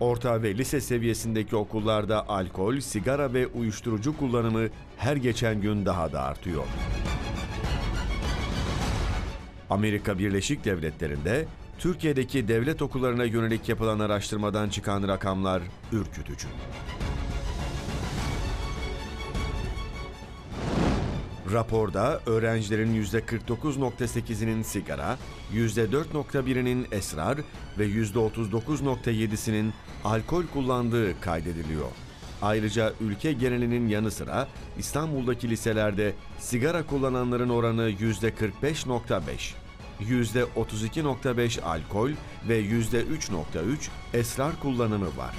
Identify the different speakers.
Speaker 1: Orta ve lise seviyesindeki okullarda alkol, sigara ve uyuşturucu kullanımı her geçen gün daha da artıyor. Amerika Birleşik Devletleri'nde Türkiye'deki devlet okullarına yönelik yapılan araştırmadan çıkan rakamlar ürkütücü. Raporda öğrencilerin %49.8'inin sigara, %4.1'inin esrar ve %39.7'sinin alkol kullandığı kaydediliyor. Ayrıca ülke genelinin yanı sıra İstanbul'daki liselerde sigara kullananların oranı %45.5, %32.5 alkol ve %3.3 esrar kullanımı var.